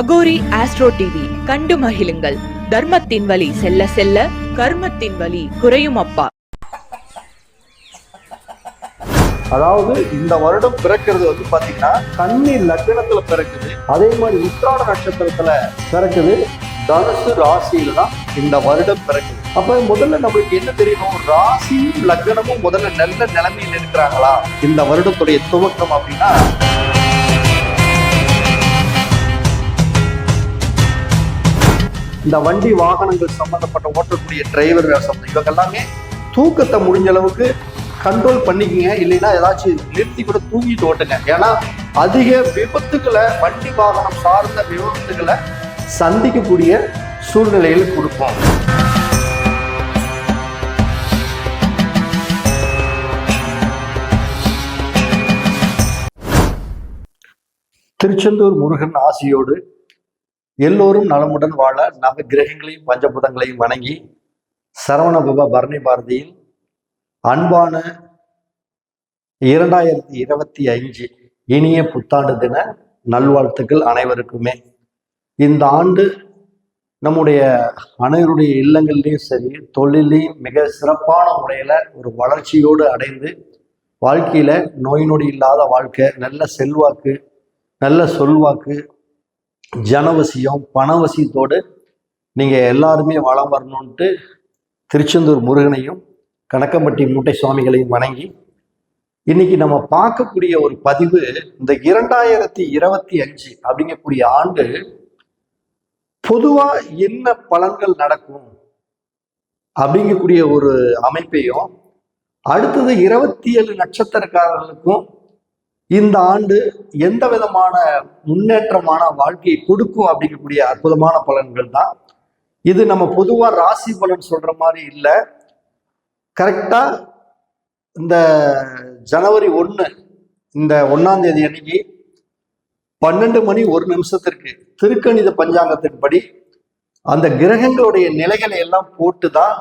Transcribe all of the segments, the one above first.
Aghori astro TV கண்டு மகிழுங்கள். தர்மத்தின் வழி செல்ல செல்ல கர்மத்தின் வழி குறையும் அப்பா. அதாவது இந்த வருடம் பிறக்கிறது வந்து பாத்தீங்கன்னா கன்னி லக்னத்துல பிறக்குது. அதே மாதிரி உத்திராட நட்சத்திரத்துல பிறக்குது. தனுசு ராசியில தான் இந்த வருடம் பிறக்குது. அப்ப முதல்ல நம்மளுக்கு என்ன தெரியணும்? ராசியும் லக்னமும் முதல்ல நல்ல நிலைமையில் இருக்கிறாங்களா? இந்த வருடத்துடைய துவக்கம் அப்படின்னா இந்த வண்டி வாகனங்கள் சம்மந்தப்பட்ட ஓட்டக்கூடிய டிரைவர் சம்பந்தம். இவங்க எல்லாமே தூக்கத்தை முடிஞ்ச அளவுக்கு கண்ட்ரோல் பண்ணிக்கங்க. இல்லைன்னா ஏதாச்சும் நிறுத்தி கூட தூங்கிட்டு ஓட்டுங்க. ஏன்னா அதிக விபத்துக்களை வண்டி வாகனம் சார்ந்த விபத்துக்களை சந்திக்கக்கூடிய சூழ்நிலையில் கொடுப்போம். திருச்செந்தூர் முருகன் ஆசியோடு எல்லோரும் நலமுடன் வாழ நவ கிரகங்களையும் பஞ்சபூதங்களையும் வணங்கி சரவண பபா பரணி பாரதியில் அன்பான இரண்டாயிரத்தி இருபத்தி அஞ்சு இனிய புத்தாண்டு தின நல்வாழ்த்துக்கள் அனைவருக்குமே. இந்த ஆண்டு நம்முடைய அனைவருடைய இல்லங்கள்லையும் சரி தொழிலையும் மிக சிறப்பான முறையில் ஒரு வளர்ச்சியோடு அடைந்து வாழ்க்கையில் நோய் நொடி இல்லாத வாழ்க்கை நல்ல செல்வாக்கு நல்ல சொல்வாக்கு ஜனவசியம் பணவசியத்தோடு நீங்கள் எல்லாருமே வளம் வரணுன்ட்டு திருச்செந்தூர் முருகனையும் கணக்கம்பட்டி மூட்டை சுவாமிகளையும் வணங்கி இன்னைக்கு நம்ம பார்க்கக்கூடிய ஒரு பதிவு இந்த இரண்டாயிரத்தி இருபத்தி அஞ்சு அப்படிங்கக்கூடிய ஆண்டு பொதுவா என்ன பலன்கள் நடக்கும் அப்படிங்கக்கூடிய ஒரு அமைப்பையும் அடுத்தது இருபத்தி ஏழு நட்சத்திரக்காரர்களுக்கும் இந்த ஆண்டு எந்த விதமான முன்னேற்றமான வாழ்க்கையை கொடுக்கும் அப்படிங்கக்கூடிய அற்புதமான பலன்கள் தான். இது நம்ம பொதுவா ராசி பலன் சொல்ற மாதிரி இல்லை. கரெக்டா இந்த ஜனவரி ஒன்று இந்த ஒன்னாம் தேதி அன்னைக்கு பன்னெண்டு மணி ஒரு நிமிஷத்திற்கு திருக்கணித பஞ்சாங்கத்தின்படி அந்த கிரகங்களுடைய நிலைகளை எல்லாம் போட்டு தான்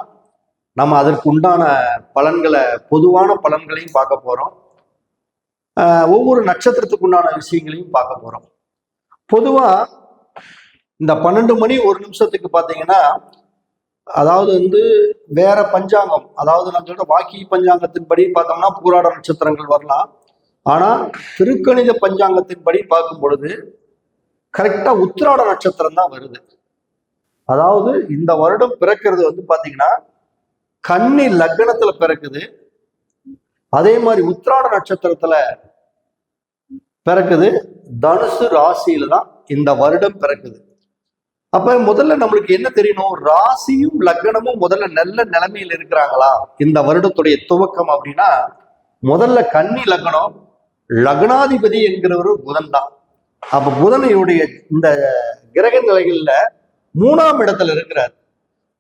நம்ம அதற்கு உண்டான பலன்களை பொதுவான பலன்களையும் பார்க்க போறோம். ஒவ்வொரு நட்சத்திரத்துக்கு உண்டான விஷயங்களையும் பார்க்க போகிறோம் பொதுவாக இந்த பன்னெண்டு மணி ஒரு நிமிஷத்துக்கு பார்த்தீங்கன்னா அதாவது வந்து வேற பஞ்சாங்கம் அதாவது நான் சொல்ற வாக்கி பஞ்சாங்கத்தின்படி பார்த்தோம்னா பூராட நட்சத்திரங்கள் வரலாம். ஆனால் திருக்கணித பஞ்சாங்கத்தின்படி பார்க்கும் பொழுது கரெக்டாக உத்திராட நட்சத்திரம் தான் வருது. அதாவது இந்த வருடம் பிறக்கிறது வந்து பார்த்தீங்கன்னா கன்னி லக்னத்தில் பிறக்குது. அதே மாதிரி உத்திராட நட்சத்திரத்துல பிறக்குது. தனுசு ராசியில தான் இந்த வருடம் பிறக்குது. அப்ப முதல்ல நம்மளுக்கு என்ன தெரியணும்? ராசியும் லக்னமும் முதல்ல நல்ல நிலைமையில் இருக்கிறாங்களா? இந்த வருடத்துடைய துவக்கம் அப்படின்னா முதல்ல கன்னி லக்னம் லக்னாதிபதி என்கிறவர் புதன் தான். அப்ப புதனையுடைய இந்த கிரக நிலைகள்ல மூணாம் இடத்துல இருக்கிறார்.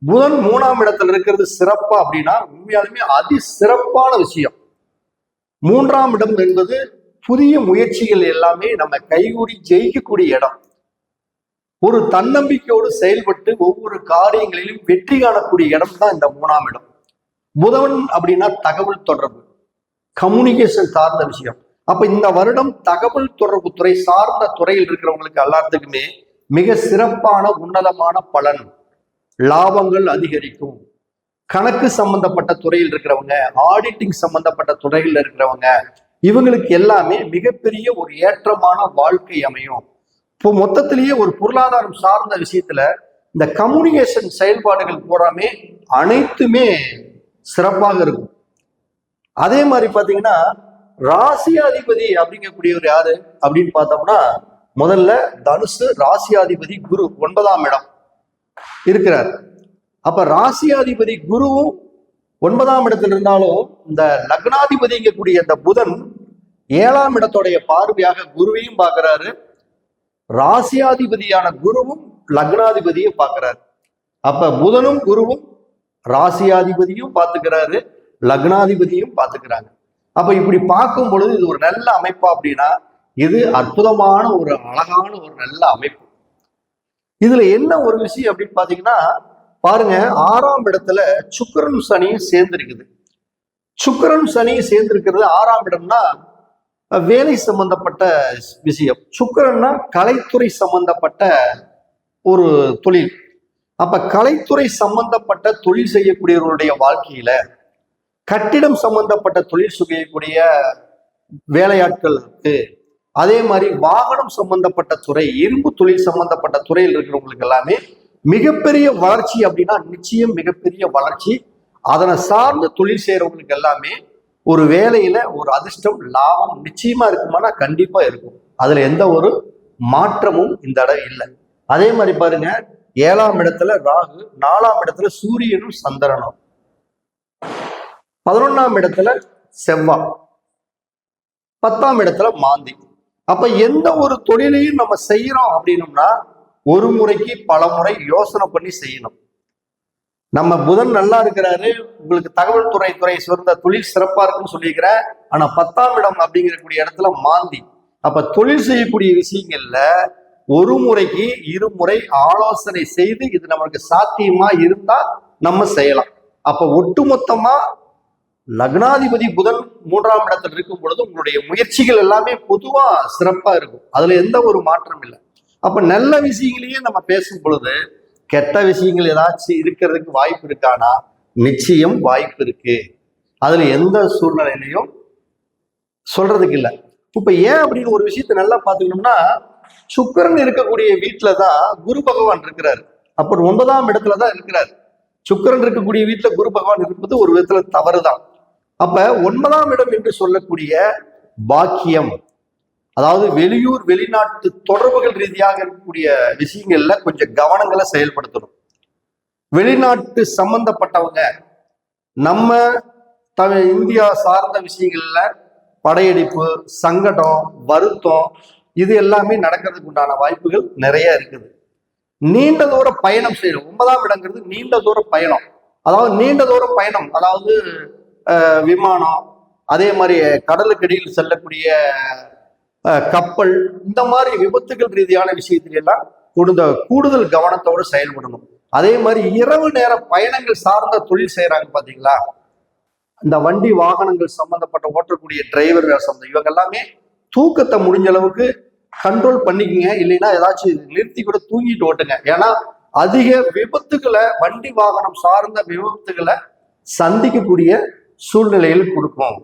புதன் மூணாம் இடத்துல இருக்கிறது சிறப்பா அப்படின்னா உண்மையாலுமே அதி சிறப்பான விஷயம். மூன்றாம் இடம் என்பது புதிய முயற்சிகள் எல்லாமே நம்ம கைகூடி ஜெயிக்கக்கூடிய இடம். ஒரு தன்னம்பிக்கையோடு செயல்பட்டு ஒவ்வொரு காரியங்களிலும் வெற்றி காணக்கூடிய இடம் தான் இந்த மூணாம் இடம். புதன் அப்படின்னா தகவல் தொடர்பு கம்யூனிகேஷன் சார்ந்த விஷயம். அப்ப இந்த வருடம் தகவல் தொடர்பு துறை சார்ந்த துறையில் இருக்கிறவங்களுக்கு எல்லாத்துக்குமே மிக சிறப்பான உன்னதமான பலன் லாபங்கள் அதிகரிக்கும். கணக்கு சம்பந்தப்பட்ட துறையில் இருக்கிறவங்க ஆடிட்டிங் சம்பந்தப்பட்ட துறையில் இருக்கிறவங்க இவங்களுக்கு எல்லாமே மிகப்பெரிய ஒரு ஏற்றமான வாழ்க்கை அமையும். இப்போ மொத்தத்திலேயே ஒரு பொருளாதாரம் சார்ந்த விஷயத்துல இந்த கம்யூனிகேஷன் செயல்பாடுகள் பூராமே அனைத்துமே சிறப்பாக இருக்கும். அதே மாதிரி பாத்தீங்கன்னா ராசியாதிபதி அப்படிங்கக்கூடியவர் யாரு அப்படின்னு பார்த்தோம்னா முதல்ல தனுசு ராசியாதிபதி குரு ஒன்பதாம் இடம் இருக்கிறார். அப்ப ராசியாதிபதி குருவும் ஒன்பதாம் இடத்துல இருந்தாலும் இந்த லக்னாதிபதிங்கக்கூடிய இந்த புதன் ஏழாம் இடத்துடைய பார்வையாக குருவையும் பார்க்கிறாரு. ராசியாதிபதியான குருவும் லக்னாதிபதியும் பார்க்கிறாரு. அப்ப புதனும் குருவும் ராசியாதிபதியும் பார்த்துக்கிறாரு லக்னாதிபதியும் பார்த்துக்கிறாங்க. அப்ப இப்படி பார்க்கும் பொழுது இது ஒரு நல்ல அமைப்பா அப்படின்னா இது அற்புதமான ஒரு அழகான ஒரு நல்ல அமைப்பு. இதுல என்ன ஒரு விஷயம் அப்படின்னு பாத்தீங்கன்னா பாருங்க ஆறாம் இடத்துல சுக்கிரன் சனியும் சேர்ந்திருக்குது. இருக்குது சனியும் சேர்ந்திருக்கிறது ஆறாம் இடம்னா வேலை சம்பந்தப்பட்ட விஷயம். சுக்கரன்னா கலைத்துறை சம்பந்தப்பட்ட ஒரு தொழில். அப்ப கலைத்துறை சம்பந்தப்பட்ட தொழில் செய்யக்கூடியவர்களுடைய வாழ்க்கையில கட்டிடம் சம்பந்தப்பட்ட தொழில் செய்யக்கூடிய வேலையாட்களுக்கு அதே மாதிரி வாகனம் சம்பந்தப்பட்ட துறை இரும்பு தொழில் சம்பந்தப்பட்ட துறையில் இருக்கிறவங்களுக்கு எல்லாமே மிகப்பெரிய வளர்ச்சி அப்படின்னா நிச்சயம் மிகப்பெரிய வளர்ச்சி. அதனை சார்ந்த தொழில் செய்யறவங்களுக்கு எல்லாமே ஒரு வேலையில ஒரு அதிர்ஷ்டம் லாபம் நிச்சயமா இருக்குமானா கண்டிப்பா இருக்கும். அதுல எந்த ஒரு மாற்றமும் இந்த இடம் இல்லை. அதே மாதிரி பாருங்க ஏழாம் இடத்துல ராகு நாலாம் இடத்துல சூரியனும் சந்திரனும். பதினொன்னாம் இடத்துல செவ்வாய் பத்தாம் இடத்துல மாந்தி. அப்ப எந்த ஒரு தொழிலையும் நம்ம செய்யறோம் அப்படின்னம்னா ஒரு முறைக்கு பல முறை யோசனை பண்ணி செய்யணும். நம்ம புதன் நல்லா இருக்கிறாரு உங்களுக்கு தகவல் துறை துறை சிறந்த தொழில் சிறப்பா இருக்குன்னு சொல்லியிருக்கிறேன் ஆனா பத்தாம் இடம் அப்படிங்கிறக்கூடிய இடத்துல மாந்தி. அப்ப தொழில் செய்யக்கூடிய விஷயங்கள்ல ஒரு முறைக்கு இருமுறை ஆலோசனை செய்து இது நமக்கு சாத்தியமா இருந்தா நம்ம செய்யலாம். அப்ப ஒட்டுமொத்தமா லக்னாதிபதி புதன் மூன்றாம் இடத்துல இருக்கும் பொழுது உங்களுடைய முயற்சிகள் எல்லாமே பொதுவா சிறப்பா இருக்கும். அதுல எந்த ஒரு மாற்றம் இல்லை. அப்ப நல்ல விஷயங்களையே நம்ம பேசும் பொழுது கெட்ட விஷயங்கள் ஏதாச்சும் இருக்கிறதுக்கு வாய்ப்பு இருக்கானா? நிச்சயம் வாய்ப்பு இருக்கு. அதுல எந்த சூழ்நிலையிலையும் சொல்றதுக்கு இல்லை. இப்ப ஏன் அப்படின்னு ஒரு விஷயத்த நல்லா பாத்துக்கணும்னா சுக்கிரன் இருக்கக்கூடிய வீட்டுல தான் குரு பகவான் இருக்கிறார். அப்புறம் ஒன்பதாம் இடத்துல தான் இருக்கிறார். சுக்கிரன் இருக்கக்கூடிய வீட்டுல குரு பகவான் இருப்பது ஒரு விதத்துல தவறுதான். அப்ப ஒன்பதாம் இடம் என்று சொல்லக்கூடிய பாக்கியம். அதாவது வெளியூர் வெளிநாட்டு தொடர்புகள் ரீதியாக இருக்கக்கூடிய விஷயங்கள்ல கொஞ்சம் கவனங்களை செயல்படுத்தணும். வெளிநாட்டு சம்பந்தப்பட்டவங்க நம்ம த இந்தியா சார்ந்த விஷயங்கள்ல படையெடுப்பு சங்கடம் வருத்தம் இது எல்லாமே நடக்கிறதுக்கு உண்டான வாய்ப்புகள் நிறைய இருக்குது. நீண்ட தூர பயணம் செய்யணும். ஒன்பதாம் இடங்கிறது நீண்ட தூர பயணம். அதாவது நீண்ட தூர பயணம். அதாவது விமானம் அதே மாதிரி கடலுக்கடியில் செல்லக்கூடிய கப்பல் இந்த மாதிரி விபத்துகள் ரீதியான விஷயத்துல எல்லாம் கொடுத்த கூடுதல் கவனத்தோடு செயல்படணும். அதே மாதிரி இரவு நேர பயணங்கள் சார்ந்த தொழில் செய்யறாங்க பாத்தீங்களா? இந்த வண்டி வாகனங்கள் சம்பந்தப்பட்ட ஓட்டக்கூடிய டிரைவர் சம்பந்தம் இவங்க எல்லாமே தூக்கத்தை முடிஞ்ச அளவுக்கு கண்ட்ரோல் பண்ணிக்கங்க. இல்லைன்னா ஏதாச்சும் நிறுத்தி கூட தூங்கிட்டு ஓட்டுங்க. ஏன்னா அதிக விபத்துகளை வண்டி வாகனம் சார்ந்த விபத்துகளை சந்திக்கக்கூடிய சூழ்நிலையில் கொடுக்கும்.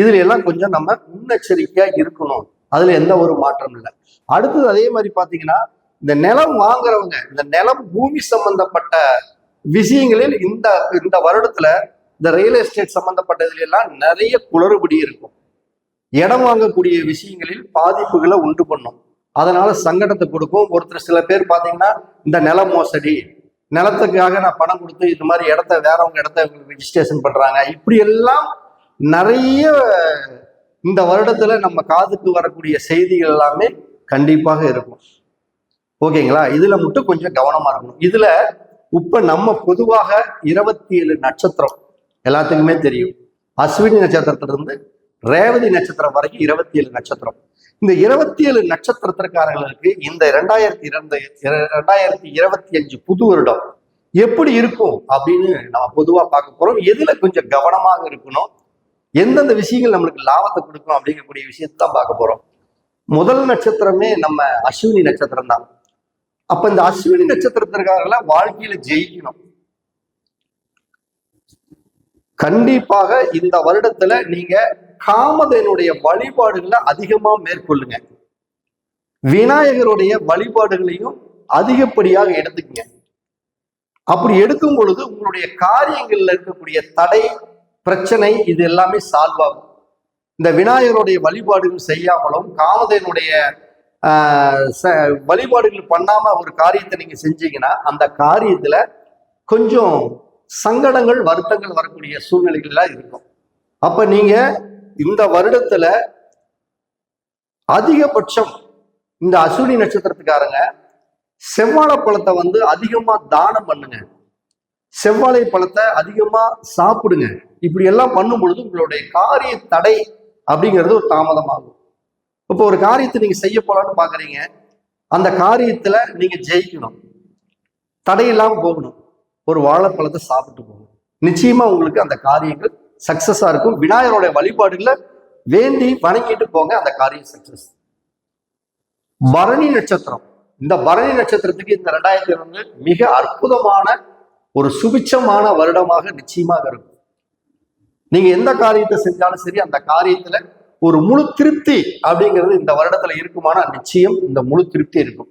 இதுல எல்லாம் கொஞ்சம் நம்ம முன்னெச்சரிக்கையா இருக்கணும். அதுல எந்த ஒரு மாற்றம் இல்லை. அடுத்தது அதே மாதிரி பாத்தீங்கன்னா இந்த நிலம் வாங்குறவங்க இந்த நிலம் பூமி சம்பந்தப்பட்ட விஷயங்களில் இந்த இந்த வருடத்துல இந்த ரியல் எஸ்டேட் சம்பந்தப்பட்டதுல எல்லாம் நிறைய குளறுபடி இருக்கும். இடம் வாங்கக்கூடிய விஷயங்களில் பாதிப்புகளை உண்டு பண்ணும். அதனால சங்கடத்தை கொடுக்கும். ஒருத்தர் சில பேர் பாத்தீங்கன்னா இந்த நில மோசடி நிலத்துக்காக நான் பணம் கொடுத்து இந்த மாதிரி இடத்த வேறவங்க இடத்த ரிஜிஸ்ட்ரேஷன் பண்றாங்க. இப்படி எல்லாம் நிறைய இந்த வருடத்துல நம்ம காதுக்கு வரக்கூடிய செய்திகள் எல்லாமே கண்டிப்பாக இருக்கும். ஓகேங்களா? இதுல மட்டும் கொஞ்சம் கவனமா இருக்கணும். இதுல இப்ப நம்ம பொதுவாக இருபத்தி ஏழு நட்சத்திரம் எல்லாத்துக்குமே தெரியும். அஸ்வினி நட்சத்திரத்திலிருந்து ரேவதி நட்சத்திரம் வரைக்கும் இருபத்தி ஏழு நட்சத்திரம். இந்த இருபத்தி ஏழு நட்சத்திரத்திற்காரர்களுக்கு இந்த இரண்டாயிரத்தி இரண்டு ரெண்டாயிரத்தி இருபத்தி அஞ்சு புது வருடம் எப்படி இருக்கும் அப்படின்னு நம்ம பொதுவா பார்க்க போறோம். எதுல கொஞ்சம் கவனமாக இருக்கணும்? எந்தெந்த விஷயங்கள் நம்மளுக்கு லாபத்தை கொடுக்கும் அப்படிங்கக்கூடிய விஷயத்தான் பார்க்க போறோம். முதல் நட்சத்திரமே நம்ம அஸ்வினி நட்சத்திரம் தான். அப்ப இந்த அஸ்வினி நட்சத்திரத்திற்காரெல்லாம் வாழ்க்கையில ஜெயிக்கணும். கண்டிப்பாக இந்த வருடத்துல நீங்க காமதனுடைய வழிபாடுகளை அதிகமா மேற்கொள்ளுங்க. விநாயகருடைய வழிபாடுகளையும் அதிகப்படியாக எடுத்துக்கங்க. அப்படி எடுக்கும் பொழுது உங்களுடைய காரியங்கள்ல இருக்கக்கூடிய தடை பிரச்சனை இது எல்லாமே சால்வ் ஆகும். இந்த விநாயகருடைய வழிபாடுகள் செய்யாமலும் காமதேனுடைய ச- வழிபாடுகள் பண்ணாம ஒரு காரியத்தை நீங்க செஞ்சீங்கன்னா அந்த காரியத்துல கொஞ்சம் சங்கடங்கள் வருத்தங்கள் வரக்கூடிய சூழ்நிலைகள்லாம் இருக்கும். அப்ப நீங்க இந்த வருடத்துல அதிகபட்சம் இந்த அசுனி நட்சத்திரத்துக்காரங்க செவ்வாழை பழத்தை வந்து அதிகமா தானம் பண்ணுங்க. செவ்வாழை பழத்தை அதிகமா சாப்பிடுங்க. இப்படி எல்லாம் பண்ணும் பொழுது உங்களுடைய காரிய தடை அப்படிங்கிறது ஒரு தாமதமாகும். இப்போ ஒரு காரியத்தை நீங்க செய்ய போலான்னு பாக்குறீங்க. அந்த காரியத்துல நீங்க ஜெயிக்கணும். தடையில்லாம போகணும். ஒரு வாழைப்பழத்தை சாப்பிட்டு போகணும். நிச்சயமா உங்களுக்கு அந்த காரியங்கள் சக்சஸா இருக்கும். விநாயகருடைய வழிபாடுகளை வேண்டி வணங்கிட்டு போங்க அந்த காரியம் சக்சஸ் பரணி நட்சத்திரம். இந்த பரணி நட்சத்திரத்துக்கு இந்த ரெண்டாயிரத்தி இருபது மிக அற்புதமான ஒரு சுபிச்சமான வருடமாக நிச்சயமாக இருக்கும். நீங்க எந்த காரியத்தை செஞ்சாலும் சரி அந்த காரியத்துல ஒரு முழு திருப்தி அப்படிங்கிறது இந்த வருடத்துல இருக்குமானா நிச்சயம் இந்த முழு திருப்தி இருக்கும்.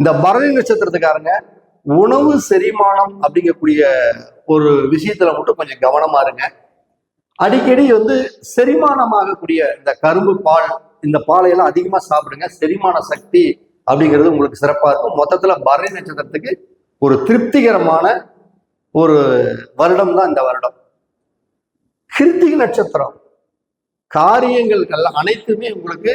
இந்த பரணி நட்சத்திரத்துக்காரங்க உணவு செரிமானம் அப்படிங்கக்கூடிய ஒரு விஷயத்துல மட்டும் கொஞ்சம் கவனமா இருங்க. அடிக்கடி வந்து செரிமானமாகக்கூடிய இந்த கரும்பு பால் இந்த பாலையெல்லாம் அதிகமா சாப்பிடுங்க. செரிமான சக்தி அப்படிங்கிறது உங்களுக்கு சிறப்பா இருக்கும். மொத்தத்துல பரணி நட்சத்திரத்துக்கு ஒரு திருப்திகரமான ஒரு வருடம் தான் இந்த வருடம். கிருத்திக நட்சத்திரம். காரியங்கள் அனைத்துமே உங்களுக்கு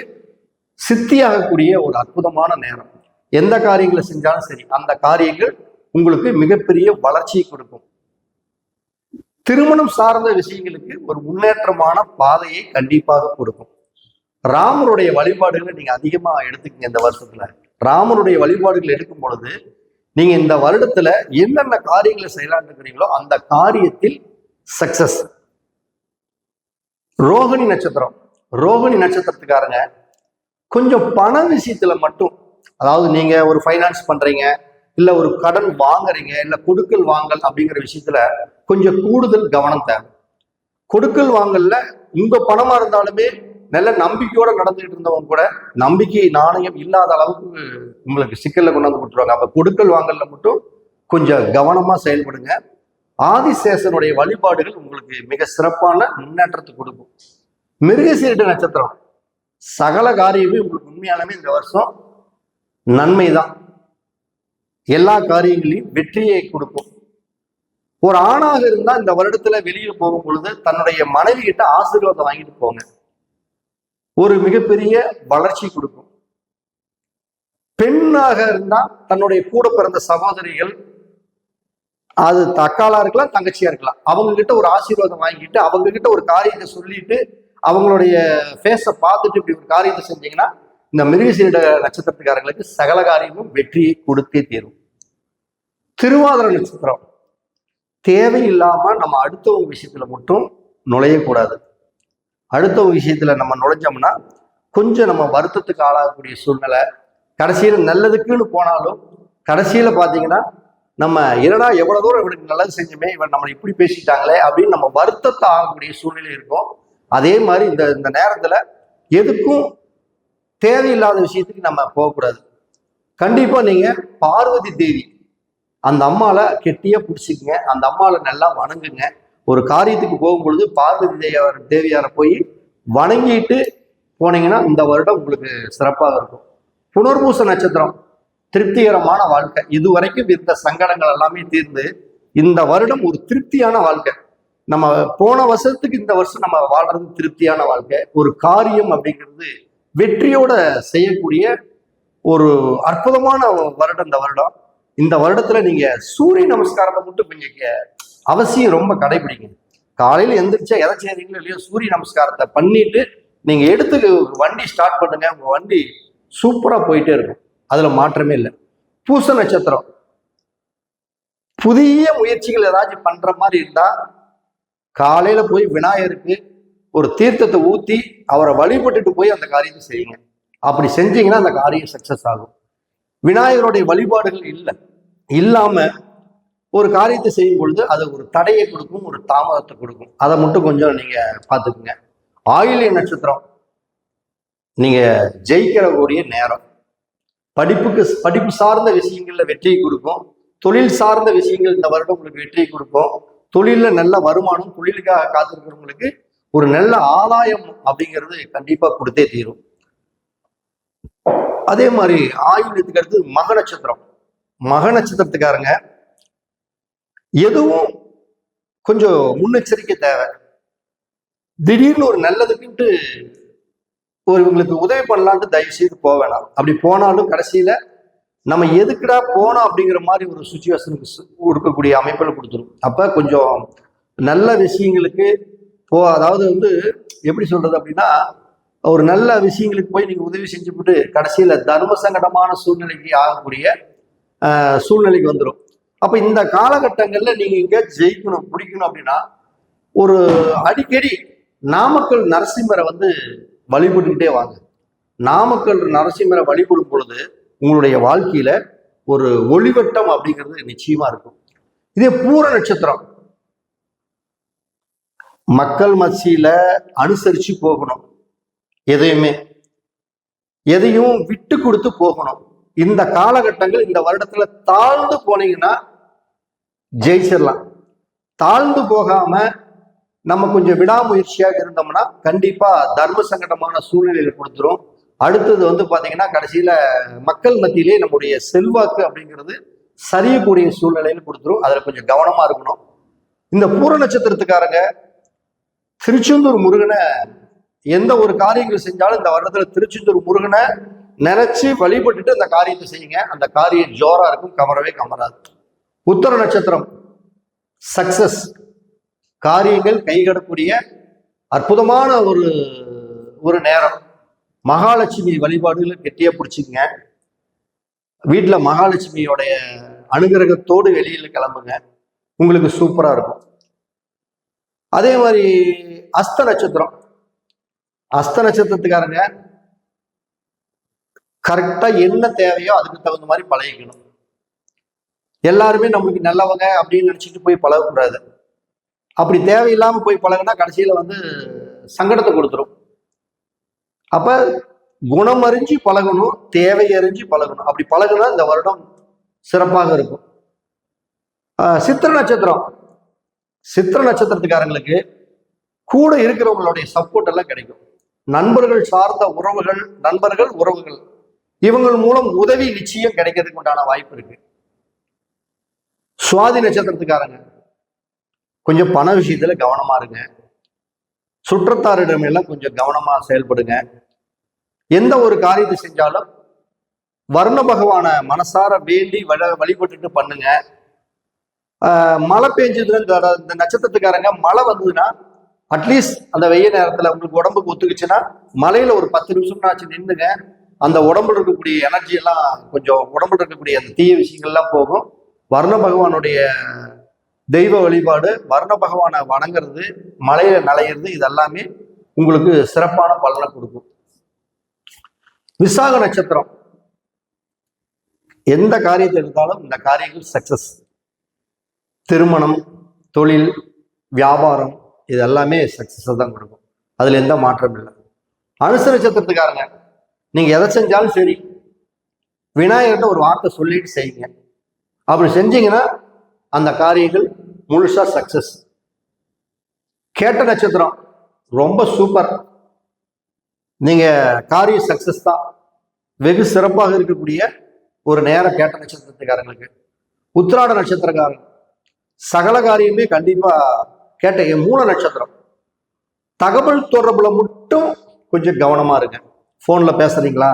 சித்தியாகக்கூடிய ஒரு அற்புதமான நேரம். எந்த காரியங்களை செஞ்சாலும் சரி அந்த காரியங்கள் உங்களுக்கு மிகப்பெரிய வளர்ச்சியை கொடுக்கும். திருமணம் சார்ந்த விஷயங்களுக்கு ஒரு முன்னேற்றமான பாதையை கண்டிப்பாக கொடுக்கும். ராமருடைய வழிபாடுகளை நீங்க அதிகமா எடுத்துக்கங்க இந்த வருஷத்துல. ராமருடைய வழிபாடுகள் எடுக்கும் பொழுது நீங்க இந்த வருடத்துல என்னென்ன காரியங்களை செய்யலாம்னு இருக்கிறீங்களோ அந்த காரியத்தில் சக்சஸ் ரோஹிணி நட்சத்திரம். ரோஹிணி நட்சத்திரத்துக்காரங்க கொஞ்சம் பண விஷயத்துல மட்டும் அதாவது நீங்க ஒரு ஃபைனான்ஸ் பண்றீங்க இல்ல ஒரு கடன் வாங்குறீங்க இல்ல கொடுக்கல் வாங்கல் அப்படிங்கிற விஷயத்துல கொஞ்சம் கூடுதல் கவனம் தேவை. கொடுக்கல் வாங்கல்ல உங்க பணமா இருந்தாலுமே நல்ல நம்பிக்கையோட நடந்துகிட்டு இருந்தவங்க கூட நம்பிக்கை நாணயம் இல்லாத அளவுக்கு உங்களுக்கு சிக்கல்ல கொண்டு வந்து கொடுத்துருவாங்க. அப்ப கொடுக்கல் வாங்கல்ல மட்டும் கொஞ்சம் கவனமா செயல்படுங்க. ஆதிசேஷனுடைய வழிபாடுகள் உங்களுக்கு மிக சிறப்பான முன்னேற்றத்தை கொடுக்கும். மிருகசீரிட்ட நட்சத்திரம். சகல காரியமே உங்களுக்கு உண்மையாலுமே இந்த வருஷம் நன்மை தான் எல்லா காரியங்களையும் வெற்றியை கொடுக்கும். ஒரு ஆணாக இருந்தால் இந்த வருடத்துல வெளியில் போகும் பொழுது தன்னுடைய மனைவி கிட்ட ஆசீர்வாதம் வாங்கிட்டு போங்க. ஒரு மிகப்பெரிய வளர்ச்சி கொடுக்கும். பெண்ணாக இருந்தா தன்னுடைய கூட பிறந்த சகோதரிகள் அது தக்காளா இருக்கலாம் தங்கச்சியா இருக்கலாம் அவங்க கிட்ட ஒரு ஆசீர்வாதம் வாங்கிட்டு அவங்க கிட்ட ஒரு காரியத்தை சொல்லிட்டு அவங்களுடைய ஃபேஸை பார்த்துட்டு இப்படி ஒரு காரியத்தை செஞ்சீங்கன்னா இந்த மிருகசீரிட நட்சத்திரத்துக்காரங்களுக்கு சகல காரியமும் வெற்றியை கொடுத்தே தீரும். திருவாதிர நட்சத்திரம். தேவையில்லாம நம்ம அடுத்தவங்க விஷயத்துல மட்டும் நுழையக்கூடாது. அடுத்த விஷயத்துல நம்ம நுழைஞ்சோம்னா கொஞ்சம் நம்ம வருத்தத்துக்கு ஆளாகக்கூடிய சூழ்நிலை. கடைசியில் நல்லதுக்குன்னு போனாலும் கடைசியில் பார்த்தீங்கன்னா நம்ம என்னடா எவ்வளோ தூரம் இவனுக்கு நல்லது செஞ்சுமே இவன் நம்மளை இப்படி பேசிட்டாங்களே அப்படின்னு நம்ம வருத்தத்தை ஆகக்கூடிய சூழ்நிலை இருக்கும். அதே மாதிரி இந்த இந்த நேரத்தில் எதுக்கும் தேவையில்லாத விஷயத்துக்கு நம்ம போகக்கூடாது. கண்டிப்பாக நீங்கள் பார்வதி தேவி அந்த அம்மாவை கெட்டியாக பிடிச்சிக்கங்க அந்த அம்மாவை நல்லா வணங்குங்க. ஒரு காரியத்துக்கு போகும்பொழுது பார்வதி தேவியார் தேவியாரை போய் வணங்கிட்டு போனீங்கன்னா இந்த வருடம் உங்களுக்கு சிறப்பாக இருக்கும். புனர்பூச நட்சத்திரம் திருப்திகரமான வாழ்க்கை. இதுவரைக்கும் இருந்த சங்கடங்கள் எல்லாமே தீர்ந்து இந்த வருடம் ஒரு திருப்தியான வாழ்க்கை. நம்ம போன வருஷத்துக்கு இந்த வருஷம் நம்ம வாழ்றது திருப்தியான வாழ்க்கை. ஒரு காரியம் அப்படிங்கிறது வெற்றியோட செய்யக்கூடிய ஒரு அற்புதமான வருடம் இந்த வருடம். இந்த வருடத்துல நீங்க சூரிய நமஸ்காரத்தை மட்டும் கொஞ்சம் அவசியம் ரொம்ப கடைபிடிங்க காலையில் எந்திரிச்சா எதை செய்றீங்களோ இல்லையோ சூரிய நமஸ்காரத்தை பண்ணிட்டு நீங்க எடுத்து வண்டி ஸ்டார்ட் பண்ணுங்க உங்க வண்டி சூப்பரா போயிட்டே இருக்கும். அதுல மாற்றமே இல்லை. பூச நட்சத்திரம். புதிய முயற்சிகள் ஏதாச்சும் பண்ற மாதிரி இருந்தா காலையில போய் விநாயகருக்கு ஒரு தீர்த்தத்தை ஊத்தி அவரை வழிபட்டுட்டு போய் அந்த காரியத்தை செய்யுங்க. அப்படி செஞ்சீங்கன்னா அந்த காரியம் சக்சஸ் ஆகும். விநாயகருடைய வழிபாடுகள் இல்லை. இல்லாம ஒரு காரியத்தை செய்யும் பொழுது அது ஒரு தடையை கொடுக்கும் ஒரு தாமதத்தை கொடுக்கும். அதை மட்டும் கொஞ்சம் நீங்க பார்த்துக்குங்க. ஆயுளிய நட்சத்திரம் நீங்க ஜெயிக்கிறக்கூடிய நேரம். படிப்புக்கு படிப்பு சார்ந்த விஷயங்கள்ல வெற்றியை கொடுக்கும். தொழில் சார்ந்த விஷயங்கள் இந்த வருடம் உங்களுக்கு வெற்றியை கொடுக்கும். தொழில்ல நல்ல வருமானம் தொழிலுக்காக காத்திருக்கிறவங்களுக்கு ஒரு நல்ல ஆதாயம் அப்படிங்கிறது கண்டிப்பா கொடுத்தே தீரும். அதே மாதிரி ஆயுள்யத்துக்கு அடுத்து மக நட்சத்திரம் மக நட்சத்திரத்துக்காரங்க எதுவும் கொஞ்சம் முன்னெச்சரிக்கை தேவை. திடீர்னு ஒரு நல்லதுக்குன்ட்டு ஒரு இவங்களுக்கு உதவி பண்ணலான்ட்டு தயவு செய்து போக வேணாம். அப்படி போனாலும் கடைசியில நம்ம எதுக்குடா போனோம் அப்படிங்கிற மாதிரி ஒரு சுச்சுவேஷனுக்கு கொடுக்கக்கூடிய அமைப்பில் கொடுத்துரும். அப்ப கொஞ்சம் நல்ல விஷயங்களுக்கு போ அதாவது வந்து எப்படி சொல்றது அப்படின்னா ஒரு நல்ல விஷயங்களுக்கு போய் நீங்க உதவி செஞ்சுவிட்டு கடைசியில தர்ம சங்கடமான சூழ்நிலைக்கு ஆகக்கூடிய சூழ்நிலைக்கு வந்துடும் அப்ப இந்த காலகட்டங்கள்ல நீங்க இங்க ஜெயிக்கணும் பிடிக்கணும் அப்படின்னா ஒரு அடிக்கடி நாமக்கல் நரசிம்மரை வந்து வழிபட்டுக்கிட்டே வாங்க. நாமக்கல் நரசிம்மரை வழிபடும் பொழுது உங்களுடைய வாழ்க்கையில ஒரு ஒளிவட்டம் அப்படிங்கிறது நிச்சயமா இருக்கும். இதே பூர நட்சத்திரம். மக்கள் மத்தியில அனுசரிச்சு போகணும். எதையுமே. எதையும் விட்டு கொடுத்து போகணும். இந்த காலகட்டங்கள் இந்த வருடத்துல தாழ்ந்து போனீங்கன்னா ஜெயிச்சிடலாம். தாழ்ந்து போகாம நம்ம கொஞ்சம் விடாமுயற்சியாக இருந்தோம்னா கண்டிப்பா தர்ம சங்கடமான சூழ்நிலையில கொடுத்துரும். அடுத்தது வந்து பாத்தீங்கன்னா கடைசியில மக்கள் மத்தியிலே நம்முடைய செல்வாக்கு அப்படிங்கிறது சரியக்கூடிய சூழ்நிலையில கொடுத்துரும். அதுல கொஞ்சம் கவனமா இருக்கணும். இந்த பூர நட்சத்திரத்துக்காரங்க திருச்செந்தூர் முருகனை எந்த ஒரு காரியங்கள் செஞ்சாலும் இந்த வருடத்துல திருச்செந்தூர் முருகனை நினைச்சு வழிபட்டுட்டு அந்த காரியத்தை செய்யுங்க. அந்த காரியம் ஜோரா இருக்கும் கமரவே கமராது உத்தர நட்சத்திரம் சக்சஸ் காரியங்கள் கைகடக்கூடிய அற்புதமான ஒரு ஒரு நேரம். மகாலட்சுமி வழிபாடுகளை கெட்டியா பிடிச்சிங்க வீட்டில் மகாலட்சுமியோடைய அனுகிரகத்தோடு வெளியில் கிளம்புங்க. உங்களுக்கு சூப்பராக இருக்கும். அதே மாதிரி அஸ்த நட்சத்திரம். அஸ்த நட்சத்திரத்துக்காரங்க கரெக்டாக என்ன தேவையோ அதுக்கு தகுந்த மாதிரி பழகிக்கணும். எல்லாருமே நம்மளுக்கு நல்லவங்க அப்படின்னு நினைச்சிட்டு போய் பழகக்கூடாது. அப்படி தேவையில்லாமல் போய் பழகினா கடைசியில் வந்து சங்கடத்தை கொடுத்துரும். அப்போ குணம் அறிஞ்சு பழகணும் தேவை அறிஞ்சு பழகணும். அப்படி பழகுனா இந்த வருடம் சிறப்பாக இருக்கும். சித்திர நட்சத்திரம். சித்திர நட்சத்திரத்துக்காரங்களுக்கு கூட இருக்கிறவங்களுடைய சப்போர்ட் எல்லாம் கிடைக்கும். நண்பர்கள் சார்ந்த உறவுகள் நண்பர்கள் உறவுகள். இவங்கள் மூலம் உதவி நிச்சயம் கிடைக்கிறதுக்கு உண்டான வாய்ப்பு இருக்கு. சுவாதி நட்சத்திரத்துக்காரங்க கொஞ்சம் பண விஷயத்துல கவனமா இருங்க. சுற்றத்தாரிடம் எல்லாம் கொஞ்சம் கவனமா செயல்படுங்க. எந்த ஒரு காரியத்தை செஞ்சாலும் வர்ண பகவான மனசார வேண்டி வழ வழிபட்டுட்டு பண்ணுங்க. மழை பெஞ்சதுல இந்த நட்சத்திரத்துக்காரங்க மழை வந்ததுன்னா அட்லீஸ்ட் அந்த வெய்ய நேரத்துல உங்களுக்கு உடம்புக்கு ஒத்துக்குச்சுன்னா மலையில ஒரு பத்து நிமிஷம்னாச்சு நின்றுங்க அந்த உடம்புல இருக்கக்கூடிய எனர்ஜி எல்லாம் கொஞ்சம் உடம்புல இருக்கக்கூடிய அந்த தீய விஷயங்கள்லாம் போகும். வர்ண பகவானுடைய தெய்வ வழிபாடு வர்ண பகவானை வணங்குறது மலையில நலையிறது இதெல்லாமே உங்களுக்கு சிறப்பான பலனை கொடுக்கும். விசாக நட்சத்திரம். எந்த காரியத்தை எடுத்தாலும் இந்த காரியங்கள் சக்சஸ் திருமணம் தொழில் வியாபாரம் இது எல்லாமே சக்சஸ் தான் கொடுக்கும். அதுல எந்த மாற்றமும் இல்லை. அனுச நட்சத்திரத்துக்காரங்க நீங்க எதை செஞ்சாலும் சரி. விநாயகர்கிட்ட ஒரு வார்த்தை சொல்லிட்டு செய்யுங்க. அப்படி செஞ்சீங்கன்னா அந்த காரியங்கள் முழுசா சக்சஸ் கேட்ட நட்சத்திரம் ரொம்ப சூப்பர் நீங்க காரிய சக்சஸ் தான். வெகு சிறப்பாக இருக்கக்கூடிய ஒரு நேரம் கேட்ட நட்சத்திரத்துக்காரங்களுக்கு. உத்திராட நட்சத்திரக்காரங்க. சகல காரியமே கண்டிப்பா கேட்ட மூல நட்சத்திரம். தகவல் தொடர்புல மட்டும் கொஞ்சம் கவனமா இருங்க. ஃபோனில் பேசுகிறீங்களா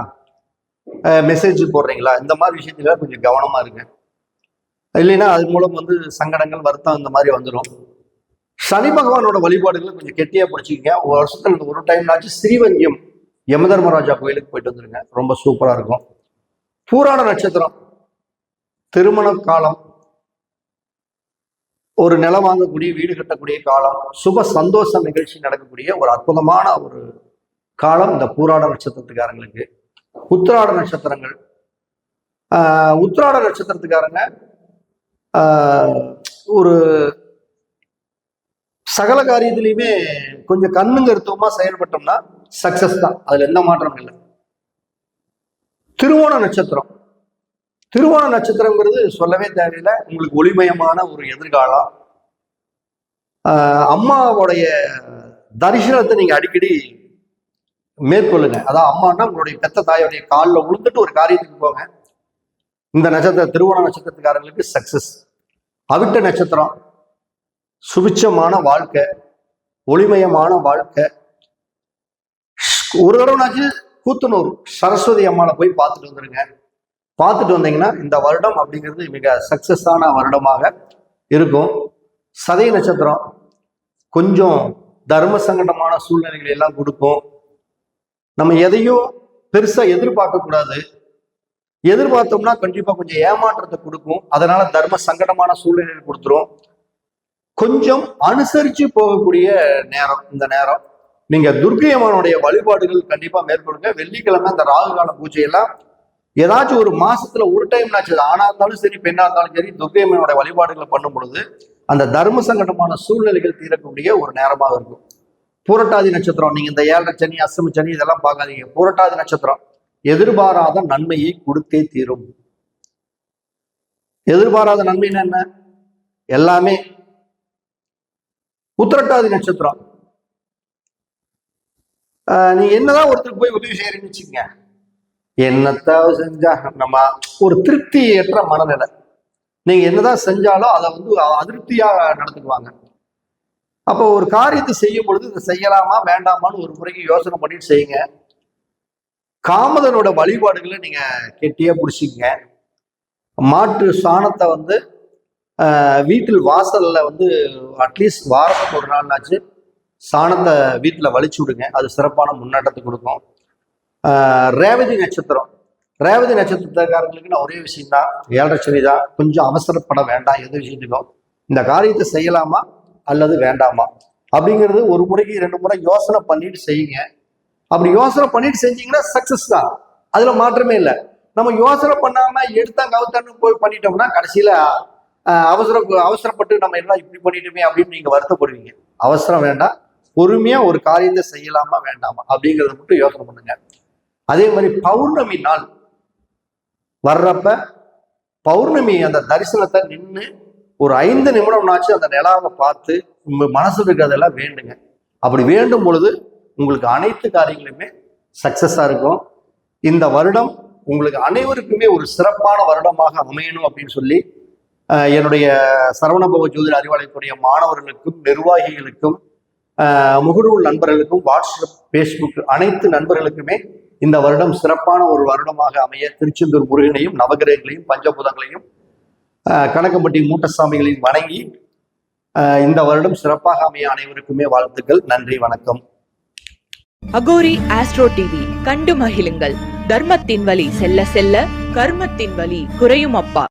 மெசேஜ் போடுறீங்களா? இந்த மாதிரி விஷயத்துல கொஞ்சம் கவனமாக இருங்க. இல்லைன்னா அது மூலம் வந்து சங்கடங்கள் வருத்தம் இந்த மாதிரி வந்துடும் சனி பகவானோட வழிபாடுகளை கொஞ்சம் கெட்டியாக பிடிச்சிக்கங்க. ஒரு வருஷத்துல ஒரு டைம்னாச்சும் ஸ்ரீவந்தியம் யமதர்மராஜா கோயிலுக்கு போயிட்டு வந்துருங்க. ரொம்ப சூப்பராக இருக்கும். பூராட நட்சத்திரம் திருமண காலம் ஒரு நிலம் வாங்கக்கூடிய வீடு கட்டக்கூடிய காலம் சுப சந்தோஷ நிகழ்ச்சி நடக்கக்கூடிய ஒரு அற்புதமான ஒரு காலம் இந்த பூராட நட்சத்திரத்துக்காரங்களுக்கு. உத்திராட நட்சத்திரங்கள். ஆஹ் உத்திராட நட்சத்திரத்துக்காரங்க ஒரு சகல காரியத்திலையுமே கொஞ்சம் கண்ணுங்கருத்துவமாக செயல்பட்டோம்னா சக்சஸ் தான். அதுல எந்த மாற்றமும் இல்லை. திருவோண நட்சத்திரம். திருவோண நட்சத்திரங்கிறது சொல்லவே தேவையில்லை. உங்களுக்கு ஒளிமயமான ஒரு எதிர்காலம். அம்மாவுடைய தரிசனத்தை நீங்க அடிக்கடி மேற்கொள்ளுங்க. அதான் அம்மான்னா உங்களுடைய பெத்த தாயோடைய காலில் உளுந்துட்டு ஒரு காரியத்துக்கு போங்க. இந்த நட்சத்திர திருவோண நட்சத்திரத்துக்காரங்களுக்கு சக்சஸ் அவிட்ட நட்சத்திரம் சுபிச்சமான வாழ்க்கை ஒளிமயமான வாழ்க்கை. ஒரு தடவைனாச்சு கூத்தனூர் சரஸ்வதி அம்மாவை போய் பார்த்துட்டு வந்துருங்க. பார்த்துட்டு வந்தீங்கன்னா இந்த வருடம் அப்படிங்கிறது மிக சக்சஸான வருடமாக இருக்கும். சதய நட்சத்திரம் கொஞ்சம் தர்ம சங்கடமான சூழ்நிலைகளை எல்லாம் கொடுக்கும். நம்ம எதையும் பெருசா எதிர்பார்க்க கூடாது எதிர்பார்த்தோம்னா கண்டிப்பா கொஞ்சம் ஏமாற்றத்தை கொடுக்கும். அதனால தர்ம சங்கடமான சூழ்நிலை கொடுத்துரும். கொஞ்சம் அனுசரிச்சு போகக்கூடிய நேரம் இந்த நேரம். நீங்க துர்க்கை அம்மனுடைய வழிபாடுகள் கண்டிப்பா மேற்கொள்ளுங்க. வெள்ளிக்கிழமை இந்த ராகு கால பூஜையெல்லாம் ஏதாச்சும் ஒரு மாசத்துல ஒரு டைம் நாச்சு ஆணா இருந்தாலும் சரி பெண்ணா இருந்தாலும் சரி துர்க்கை வழிபாடுகளை பண்ணும் பொழுது அந்த தர்ம சங்கடமான சூழ்நிலைகள் தீரக்கூடிய ஒரு நேரமாக இருக்கும். பூரட்டாதி நட்சத்திரம். நீங்க இந்த ஏழரை சனி அஸ்தம சனி இதெல்லாம் பார்க்காதீங்க. பூரட்டாதி நட்சத்திரம். எதிர்பாராத நன்மையை கொடுத்தே தீரும். எதிர்பாராத நன்மைன்னு என்ன? எல்லாமே. உத்திரட்டாதி நட்சத்திரம். ஆஹ் நீ என்னதான் ஒருத்தருக்கு போய் உதவி செய்யறீங்கன்னு வச்சுக்கங்க. என்னத்த செஞ்சா நம்ம ஒரு திருப்தியற்ற மனநிலை. நீங்க என்னதான் செஞ்சாலும் அதை வந்து அதிருப்தியா நடந்துக்குவாங்க அப்போ ஒரு காரியத்தை செய்யும் பொழுது இதை செய்யலாமா வேண்டாமான்னு ஒரு முறைக்கு யோசனை பண்ணிட்டு செய்யுங்க. காமதனோட வழிபாடுகளை நீங்க கெட்டியா பிடிச்சிக்கங்க மாட்டு சாணத்தை வந்து வீட்டில் வாசல்ல வந்து அட்லீஸ்ட் வாரத்துக்கு ஒரு நாள்னாச்சு சாணத்தை வீட்டில் வலிச்சு விடுங்க. அது சிறப்பான முன்னேற்றத்தை கொடுக்கும். ரேவதி நட்சத்திரம். ரேவதி நட்சத்திரக்காரங்களுக்கு நான் ஒரே விஷயம் தான் ஏழரை சரி தான் கொஞ்சம் அவசரப்பட வேண்டாம் எந்த விஷயத்துக்கும். இந்த காரியத்தை செய்யலாமா அல்லது வேண்டாமா? அப்படிங்கிறது ஒரு முறைக்கு ரெண்டு முறை யோசனை பண்ணிட்டு செய்யுங்க. அப்படி யோசனை பண்ணிட்டு செஞ்சீங்கன்னா சக்சஸ் தான். அதுல மாற்றமே இல்லை. நம்ம யோசனை பண்ணாம எடுத்தா கவுத்தான்னு போய் பண்ணிட்டோம்னா கடைசியில அவசர அவசரப்பட்டு நம்ம என்ன இப்படி பண்ணிட்டோமே அப்படின்னு நீங்க வருத்தப்படுவீங்க. அவசரம் வேண்டாம். பொறுமையா ஒரு காரியத்தை செய்யலாமா வேண்டாமா? அப்படிங்கறத மட்டும் யோசனை பண்ணுங்க. அதே மாதிரி பௌர்ணமி நாள் வர்றப்ப பௌர்ணமி அந்த தரிசனத்தை நின்று ஒரு ஐந்து நிமிடம்னாச்சும் அந்த நிலாவை பார்த்து உங்க மனசுல இருக்கிறதெல்லாம் வேண்டுங்க. அப்படி வேண்டும் பொழுது உங்களுக்கு அனைத்து காரியங்களுமே சக்ஸஸாக இருக்கும். இந்த வருடம் உங்களுக்கு அனைவருக்குமே ஒரு சிறப்பான வருடமாக அமையணும் அப்படின்னு சொல்லி என்னுடைய சரவணபவ ஜோதிட அறிவாலயத்துடைய மாணவர்களுக்கும் நிர்வாகிகளுக்கும் முகநூல் நண்பர்களுக்கும் வாட்ஸ்அப் ஃபேஸ்புக் அனைத்து நண்பர்களுக்குமே இந்த வருடம் சிறப்பான ஒரு வருடமாக அமைய திருச்செந்தூர் முருகனையும் நவகிரகங்களையும் பஞ்சபூதங்களையும் கணக்கம்பட்டி மூட்டசாமிகளின் வணங்கி இந்த வருடம் சிறப்பாக அமைய அனைவருக்குமே வாழ்த்துக்கள். நன்றி வணக்கம். அகோரி ஆஸ்ட்ரோ டிவி கண்டு மகிழுங்கள். தர்மத்தின் வழி செல்ல செல்ல கர்மத்தின் வழி குறையும் அப்பா.